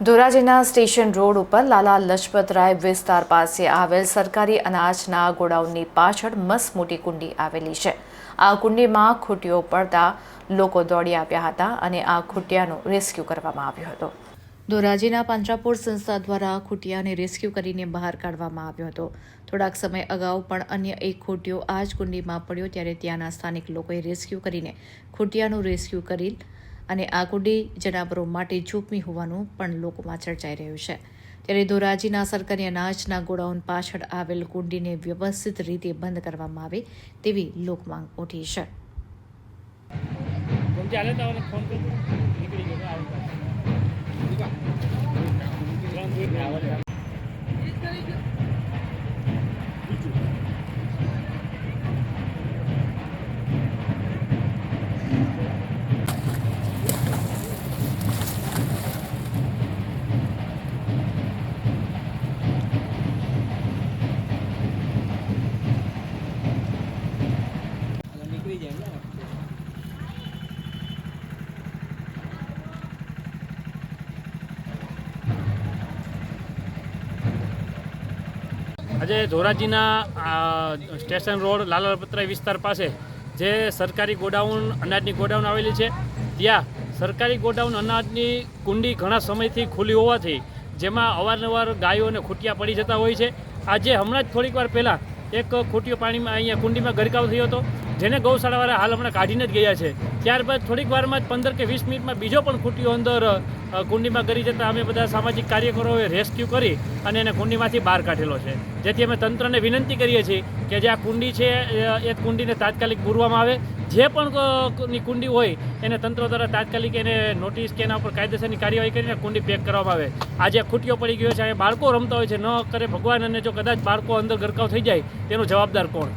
ધોરાજીના station road ઉપર લાલા લજપતરાય વિસ્તાર પાસે આવેલ સરકારી અનાજના ગોડાઉનની પાછળ મસ્ત મોટી કુંડી આવેલી છે. આ કુંડીમાં ખૂટીઓ પડતા લોકો દોડી આવ્યા હતા અને આ ખૂટિયાનું રેસ્ક્યુ કરવામાં આવ્યો હતો. ધોરાજીના પાંજરાપુર સંસ્થા દ્વારા ખૂટિયાને રેસ્ક્યુ કરીને બહાર કાઢવામાં આવ્યો હતો. થોડાક સમય અગાઉ પણ અન્ય એક ખૂટિયો આ જ કુંડીમાં પડ્યો ત્યારે ત્યાંના સ્થાનિક લોકોએ રેસ્ક્યુ કરીને ખૂટિયાનું રેસ્ક્યુ કરી અને આ કુંડી જનાવરો માટે જોખમી હોવાનું પણ લોકોમાં ચર્ચાઈ રહ્યું છે. ત્યારે ધોરાજીના સરકારી અનાજના ગોડાઉન પાછળ આવેલ કુંડીને વ્યવસ્થિત રીતે બંધ કરવામાં આવે તેવી લોકમાંગ ઉઠી છે. ફોન આજે ધોરાજીના સ્ટેશન રોડ લાલાપત્રાઈ વિસ્તાર પાસે જે સરકારી ગોડાઉન, અનાજની ગોડાઉન આવેલી છે, ત્યાં સરકારી ગોડાઉન અનાજની કુંડી ઘણા સમયથી ખુલ્લી હોવાથી જેમાં અવારનવાર ગાયો અને ખૂટિયા પડી જતા હોય છે. આજે હમણાં જ થોડીક વાર પહેલાં એક ખૂટિયો પાણીમાં અહીંયા કુંડીમાં ગરકાવ થયો હતો. જેને ગૌશાળાવાળા હાલ હમણાં કાઢીને જ ગયા છે. ત્યારબાદ થોડીક વારમાં જ પંદર કે વીસ મિનિટમાં બીજો પણ ખૂટ્યો અંદર કુંડીમાં કરી જતાં અમે બધા સામાજિક કાર્યકરોએ રેસ્ક્યુ કરી અને એને કુંડીમાંથી બહાર કાઢેલો છે. જેથી અમે તંત્રને વિનંતી કરીએ છીએ કે જે આ કુંડી છે એ કુંડીને તાત્કાલિક પૂરવામાં આવે. જે પણ ની કુંડી હોય, એને તંત્ર દ્વારા તાત્કાલિક એને નોટિસ કે એના ઉપર કાયદેસરની કાર્યવાહી કરીને કુંડી પેક કરવામાં આવે. આજે ખૂટીઓ પડી ગયો છે બાળકો રમતા હોય છે, ન કરે ભગવાન અને જો કદાચ બાળકો અંદર ગરકાવ થઈ જાય, તેનો જવાબદાર કોણ?